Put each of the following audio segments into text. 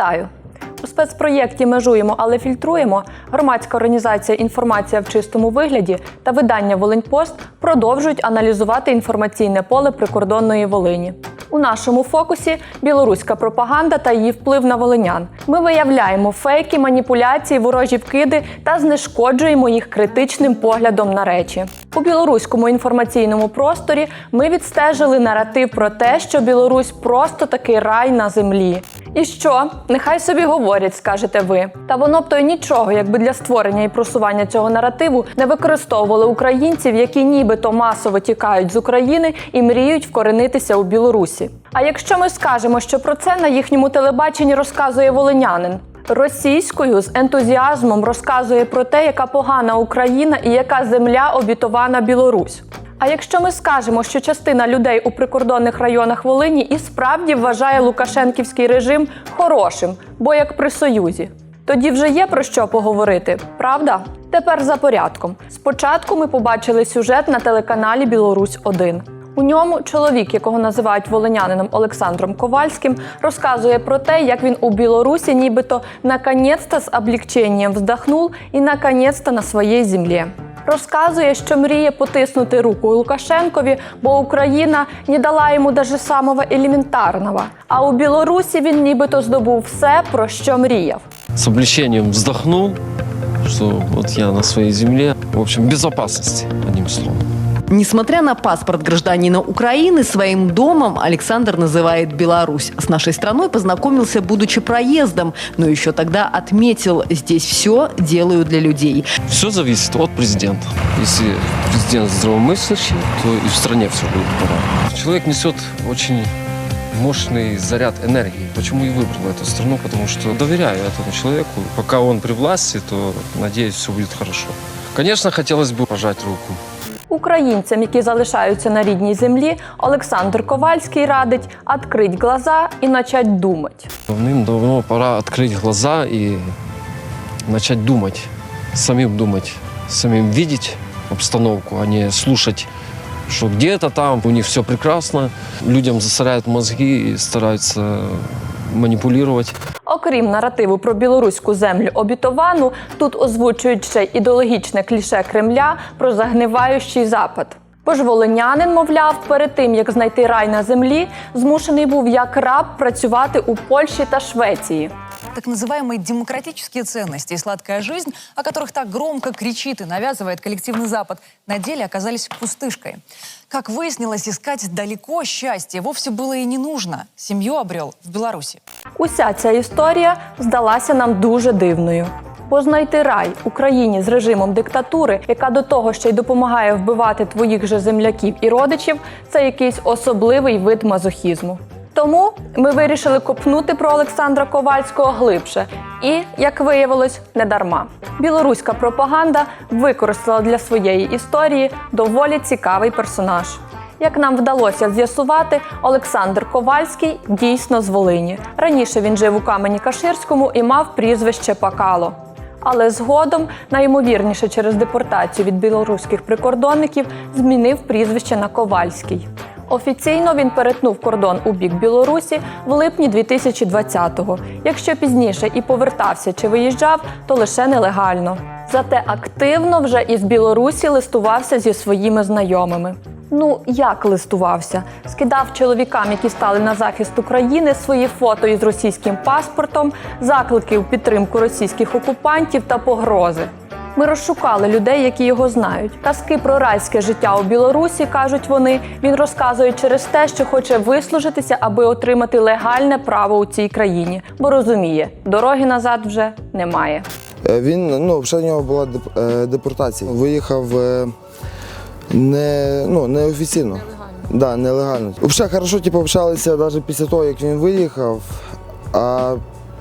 Вітаю! У спецпроєкті Межуємо, але фільтруємо. Громадська організація Інформація в чистому вигляді та видання Волиньпост продовжують аналізувати інформаційне поле прикордонної Волині. У нашому фокусі білоруська пропаганда та її вплив на волинян. Ми виявляємо фейки, маніпуляції, ворожі вкиди та знешкоджуємо їх критичним поглядом на речі. У білоруському інформаційному просторі ми відстежили наратив про те, що Білорусь просто такий рай на землі. І що? Нехай собі говорять, скажете ви. Та воно б то й нічого, якби для створення і просування цього наративу не використовували українців, які нібито масово тікають з України і мріють вкоренитися у Білорусі. А якщо ми скажемо, що про це на їхньому телебаченні розказує волинянин. Російською з ентузіазмом розказує про те, яка погана Україна і яка земля обітована Білорусь. А якщо ми скажемо, що частина людей у прикордонних районах Волині і справді вважає Лукашенківський режим хорошим, бо як при Союзі, тоді вже є про що поговорити, правда? Тепер за порядком. Спочатку ми побачили сюжет на телеканалі Білорусь 1 у ньому чоловік, якого називають волинянином Олександром Ковальським, розказує про те, як він у Білорусі нібито наконець-то з облегченням вздохнув і наконець-то на своїй землі. Розказує, що мріє потиснути руку Лукашенкові, бо Україна не дала йому даже самого елементарного. А у Білорусі він нібито здобув все, про що мріяв. с облегчением вздохнул, что вот я на своей земле, в общем, безопасности, одним словом. Несмотря на паспорт гражданина Украины, своим домом Александр называет Беларусь. С нашей страной познакомился, будучи проездом, но еще тогда отметил, здесь все делаю для людей. Все зависит от президента. Если президент здравомыслящий, то и в стране все будет порядок. Человек несет очень мощный заряд энергии. Почему и выбрал эту страну? Потому что доверяю этому человеку. Пока он при власти, то, надеюсь, все будет хорошо. Конечно, хотелось бы пожать руку. Українцям, які залишаються на рідній землі, Олександр Ковальський радить відкрити глаза і почати думати. Давным-давно пора открыть глаза и начать думать, самим думать, самим видеть обстановку, а не слушать, что где-то там у них все прекрасно, людям засоряют мозги и стараются манипулировать. Окрім наративу про білоруську землю обітовану, тут озвучують ще ідеологічне кліше Кремля про загниваючий запад. Бо волинянин, мовляв, перед тим як знайти рай на землі, змушений був як раб працювати у Польщі та Швеції. Так называемые демократические ценности и сладкая жизнь, о которых так громко кричит и навязывает коллективный Запад, на деле оказались пустышкой. Как выяснилось, искать далеко счастье вовсе было и не нужно. Семью обрел в Беларуси. Уся ця історія здалася нам дуже дивною. Бо знайти рай Україні з режимом диктатури, яка до того ще й допомагає вбивати твоїх же земляків і родичів, це якийсь особливий вид мазохізму. Тому ми вирішили копнути про Олександра Ковальського глибше. І, як виявилось, не дарма. Білоруська пропаганда використала для своєї історії доволі цікавий персонаж. Як нам вдалося з'ясувати, Олександр Ковальський дійсно з Волині. Раніше він жив у камені Каширському і мав прізвище Пакало. Але згодом, найімовірніше через депортацію від білоруських прикордонників, змінив прізвище на Ковальський. Офіційно він перетнув кордон у бік Білорусі в липні 2020-го. Якщо пізніше і повертався чи виїжджав, то лише нелегально. Зате активно вже із Білорусі листувався зі своїми знайомими. Ну, як листувався? Скидав чоловікам, які стали на захист України, свої фото із російським паспортом, заклики у підтримку російських окупантів та погрози. Ми розшукали людей, які його знають. Казки про райське життя у Білорусі, кажуть вони, він розказує через те, що хоче вислужитися, аби отримати легальне право у цій країні, бо розуміє, дороги назад вже немає. Е, Він ну, в нього була е, депортація. Виїхав е, не, ну, неофіційно. Да, нелегально. Взагалі хорошо типу, общалися навіть після того, як він виїхав. А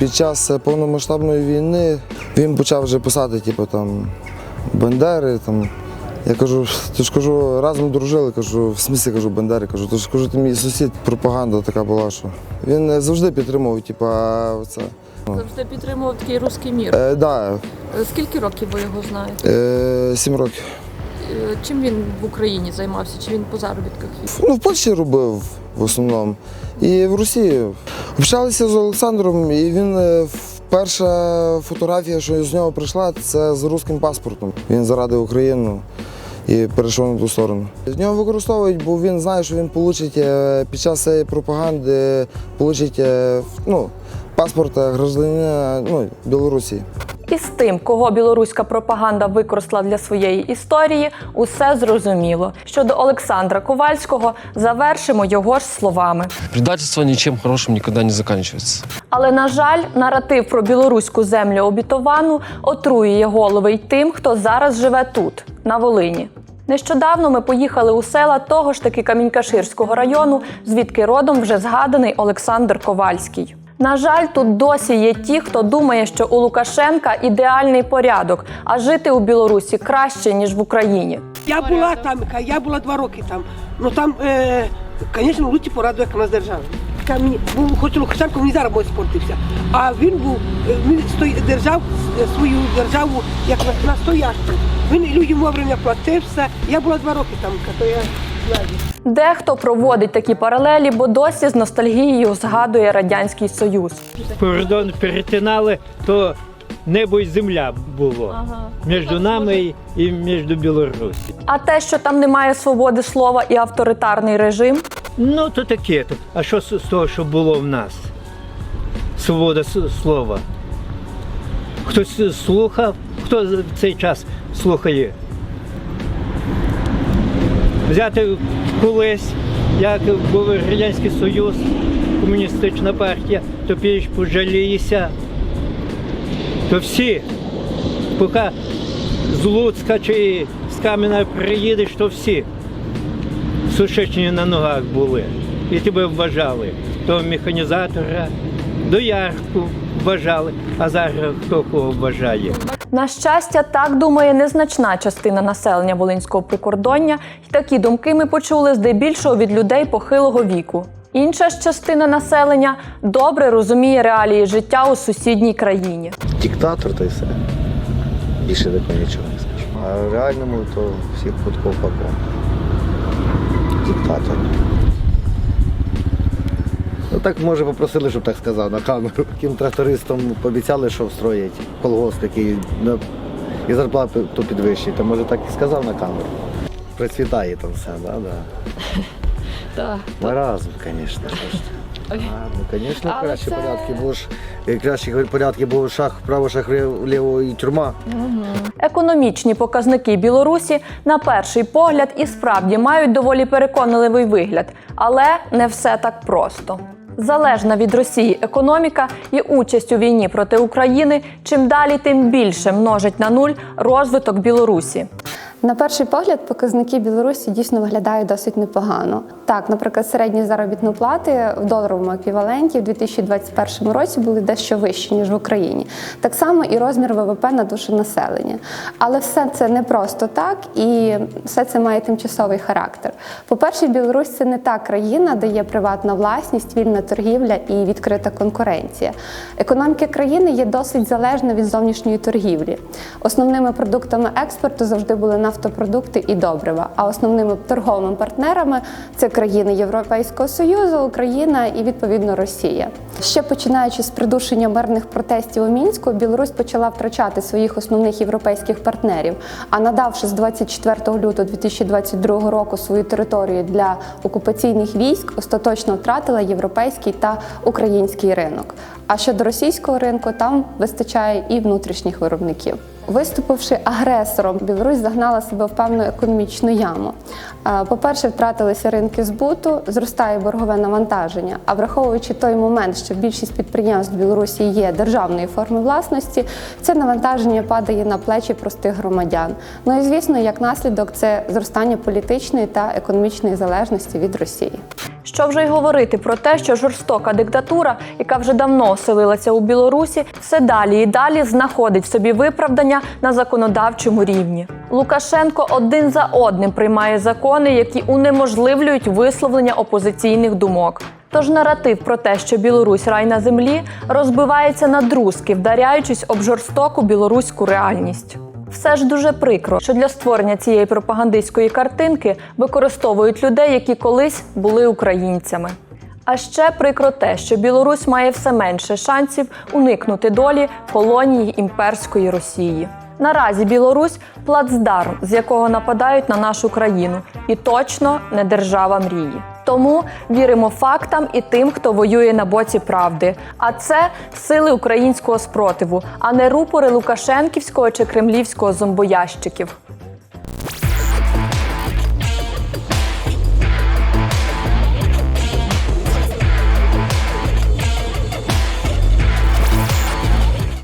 під час е, повномасштабної війни він почав вже писати, типу, там, Бандери. Там. Я кажу, ти ж кажу, разом дружили, кажу, в смислі кажу, Бандери, кажу, то ж кажу, ти мій сусід, пропаганда така була, що. Він е, завжди підтримував, типу, це. Завжди підтримував такий руський мір. Е, да, Скільки років ви його знаєте? е, сім років. Чим він в Україні займався? Чи він по заробітках? Ну, в Польщі робив, в основному. І в Росії. Общалися з Олександром, і він е, перша фотографія, що з нього прийшла, це з русським паспортом. Він зарадив Україну і перейшов на ту сторону. З нього використовують, бо він знає, що він получить е, під час цієї пропаганди получить, е, ну, паспорт громадянина ну, Білорусі. І з тим, кого білоруська пропаганда використала для своєї історії, усе зрозуміло. Щодо Олександра Ковальського, завершимо його ж словами. Предательство ничем хорошим никогда не заканчивается. Але на жаль, наратив про білоруську землю обітовану отруює голови й тим, хто зараз живе тут, на Волині. Нещодавно ми поїхали у села того ж таки Камінькаширського району, звідки родом вже згаданий Олександр Ковальський. На жаль, тут досі є ті, хто думає, що у Лукашенка ідеальний порядок, а жити у Білорусі краще ніж в Україні. Я була там, я була два роки там. Ну там, е, звісно, лучше пораду, як у нас держава. Мені був хоч Лукашенко, мені зараз мой спортився. А він був, е, він стої, держав е, свою державу як на- настоящу. Він людям вовремя платив все. Я була два роки там, то я. Дехто проводить такі паралелі, бо досі з ностальгією згадує радянський союз. кордон перетинали, то небо і земля було між нами і- між Білорусі. А те, що там немає свободи слова і авторитарний режим, Ну, то таке. А що з того, що було в нас? Свобода слова. Хтось слухав, хто в цей час слухає? Взяти колись, як був Радянський Союз, комуністична партія, то піч пожалієся. То всі, поки з Луцька чи з Кам'яна приїдеш, то всі сушечні на ногах були. І тебе вважали. То механізатора, доярку вважали, а зараз хто кого вважає. На щастя, так думає незначна частина населення Волинського прикордоння, і такі думки ми почули здебільшого від людей похилого віку. Інша ж частина населення добре розуміє реалії життя у сусідній країні. диктатор, то й все. Більше такого нічого не скажу. А в реальному то всіх подков паком. Диктатор. Ну так може попросили, щоб так сказав на камеру. Яким трактористам пообіцяли, що встроять колгосп, який на- і зарплату то підвищить. То може так і сказав на камеру. Процвітає там все, да, да. Так. Маразм, звісно. А, ну, звісно, кращі порядки, бо ж е, кращі порядки, бо шах вправо, шах вліво і тюрма. Економічні показники Білорусі на перший погляд і справді мають доволі переконливий вигляд, але не все так просто. Залежна від Росії економіка і участь у війні проти України чим далі, тим більше множить на нуль розвиток Білорусі. На перший погляд, показники Білорусі дійсно виглядають досить непогано. Так, наприклад, середні заробітні плати в доларовому еквіваленті в 2021 році були дещо вищі ніж в Україні. Так само і розмір ВВП на душу населення. Але все це не просто так, і все це має тимчасовий характер. По-перше, Білорусь це не та країна, де є приватна власність, вільна торгівля і відкрита конкуренція. Економіка країни є досить залежна від зовнішньої торгівлі. Основними продуктами експорту завжди були нафтопродукти і добрива. А основними торговими партнерами це країни Європейського Союзу, Україна і відповідно Росія. Ще починаючи з придушення мирних протестів у мінську, Білорусь почала втрачати своїх основних європейських партнерів. А надавши з 24 лютого 2022 року свою територію для окупаційних військ, остаточно втратила європейський та український ринок. А щодо російського ринку, там вистачає і внутрішніх виробників. Виступивши агресором, Білорусь загнала себе в певну економічну яму. Е, По-перше, втратилися ринки збуту, зростає боргове навантаження. А враховуючи той момент, що більшість підприємств Білорусі є державної форми власності, це навантаження падає на плечі простих громадян. Ну і звісно, як наслідок, це зростання політичної та економічної залежності від Росії. Що вже й говорити про те, що жорстока диктатура, яка вже давно оселилася у Білорусі, все далі і далі знаходить в собі виправдання на законодавчому рівні. Лукашенко один за одним приймає закони, які унеможливлюють висловлення опозиційних думок. Тож наратив про те, що Білорусь рай на землі, розбивається на друзки, вдаряючись об жорстоку білоруську реальність. Все ж дуже прикро, що для створення цієї пропагандистської картинки використовують людей, які колись були українцями. А ще прикро те, що Білорусь має все менше шансів уникнути долі колонії імперської Росії. Наразі Білорусь плацдарм, з якого нападають на нашу країну, і точно не держава мрії. Тому віримо фактам і тим, хто воює на боці правди. А це сили українського спротиву, а не рупори Лукашенківського чи кремлівського зомбоящиків.